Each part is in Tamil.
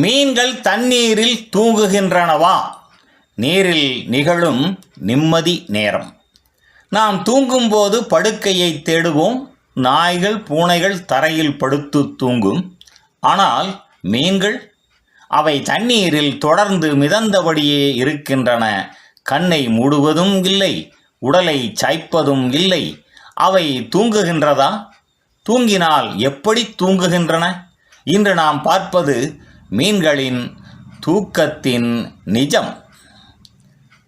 மீன்கள் தண்ணீரில் தூங்குகின்றனவா? நீரில் நிகழும் நிம்மதி நேரம். நாம் தூங்கும்போது படுக்கையை தேடுவோம் நாய்கள் பூனைகள் தரையில் படுத்து தூங்கும். ஆனால் மீன்கள்? அவை தண்ணீரில் தொடர்ந்து மிதந்தபடியே இருக்கின்றன. கண்ணை மூடுவதும் இல்லை உடலை சாய்ப்பதும் இல்லை. அவை தூங்குகின்றதா? தூங்கினால் எப்படி தூங்குகின்றன? இன்று நாம் பார்ப்பது மீன்களின் தூக்கத்தின் நிஜம்.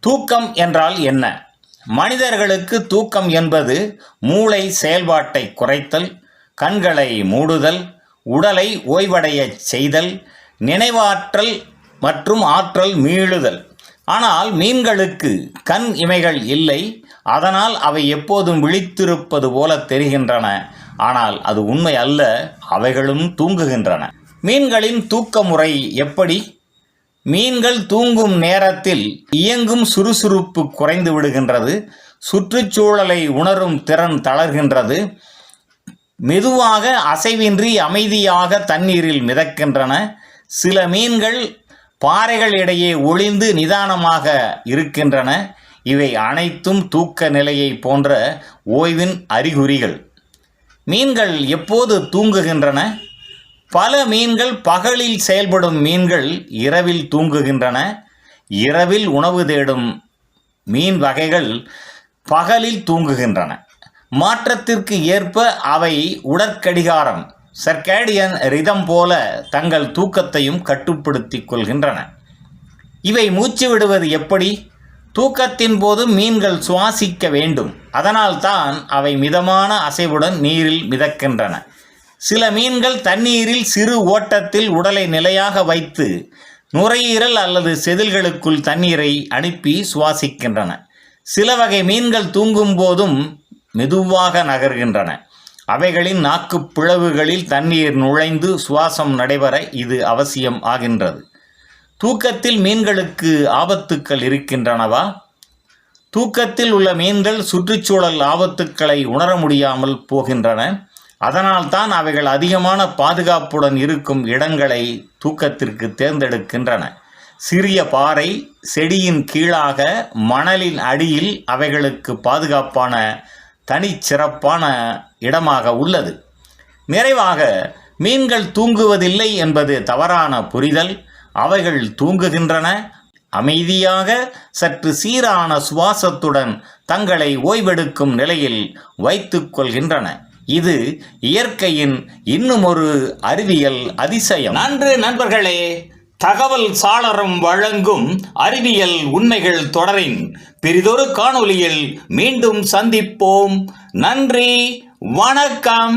தூக்கம் என்றால் என்ன? மனிதர்களுக்கு தூக்கம் என்பது மூளை செயல்பாட்டை குறைத்தல் கண்களை மூடுதல் உடலை ஓய்வடையச் செய்தல் நினைவாற்றல் மற்றும் ஆற்றல் மீளுதல். ஆனால் மீன்களுக்கு கண் இமைகள் இல்லை அதனால் அவை எப்போதும் விழித்திருப்பது போல தெரிகின்றன. ஆனால் அது உண்மை அல்ல அவைகளும் தூங்குகின்றன. மீன்களின் தூக்க முறை எப்படி? மீன்கள் தூங்கும் நேரத்தில் இயங்கும் சுறுசுறுப்பு குறைந்து விடுகின்றது சுற்றுச்சூழலை உணரும் திறன் தளர்கின்றது மெதுவாக அசைவின்றி அமைதியாக தண்ணீரில் மிதக்கின்றன. சில மீன்கள் பாறைகள் இடையே ஒளிந்து நிதானமாக இருக்கின்றன. இவை அனைத்தும் தூக்க நிலையை போன்ற ஓய்வின் அறிகுறிகள். மீன்கள் எப்போது தூங்குகின்றன? பல மீன்கள் பகலில் செயல்படும் மீன்கள் இரவில் தூங்குகின்றன. இரவில் உணவு தேடும் மீன் வகைகள் பகலில் தூங்குகின்றன. மாற்றத்திற்கு ஏற்ப அவை உடற்கடிகாரம் சர்க்கேடியன் ரிதம் போல தங்கள் தூக்கத்தையும் கட்டுப்படுத்தி கொள்கின்றன. இவை மூச்சு விடுவது எப்படி? தூக்கத்தின் போது மீன்கள் சுவாசிக்க வேண்டும். அதனால்தான் அவை மிதமான அசைவுடன் நீரில் மிதக்கின்றன. சில மீன்கள் தண்ணீரில் சிறு ஓட்டத்தில் உடலை நிலையாக வைத்து நுரையீரல் அல்லது செதில்களுக்குள் தண்ணீரை அனுப்பி சுவாசிக்கின்றன. சில வகை மீன்கள் தூங்கும் போதும் மெதுவாக நகர்கின்றன. அவைகளின் நாக்குப் பிளவுகளில் தண்ணீர் நுழைந்து சுவாசம் நடைபெற இது அவசியம் ஆகின்றது. தூக்கத்தில் மீன்களுக்கு ஆபத்துக்கள் இருக்கின்றனவா? தூக்கத்தில் உள்ள மீன்கள் சுற்றுச்சூழல் ஆபத்துக்களை உணர முடியாமல் போகின்றன. அதனால்தான் அவைகள் அதிகமான பாதுகாப்புடன் இருக்கும் இடங்களை தூக்கத்திற்கு தேர்ந்தெடுக்கின்றன. சிறிய பாறை செடியின் கீழாக மணலின் அடியில் அவைகளுக்கு பாதுகாப்பான தனிச்சிறப்பான இடமாக உள்ளது. நிறைவாக மீன்கள் தூங்குவதில்லை என்பது தவறான புரிதல். அவைகள் தூங்குகின்றன. அமைதியாக சற்று சீரான சுவாசத்துடன் தங்களை ஓய்வெடுக்கும் நிலையில் வைத்துக்கொள்கின்றன இது இயற்கையின் இன்னும் ஒரு அறிவியல் அதிசயம். நன்று நண்பர்களே தகவல் சாளரம் வழங்கும் அறிவியல் உண்மைகள் தொடரின் பெரிதொரு காணொளியில் மீண்டும் சந்திப்போம். நன்றி வணக்கம்.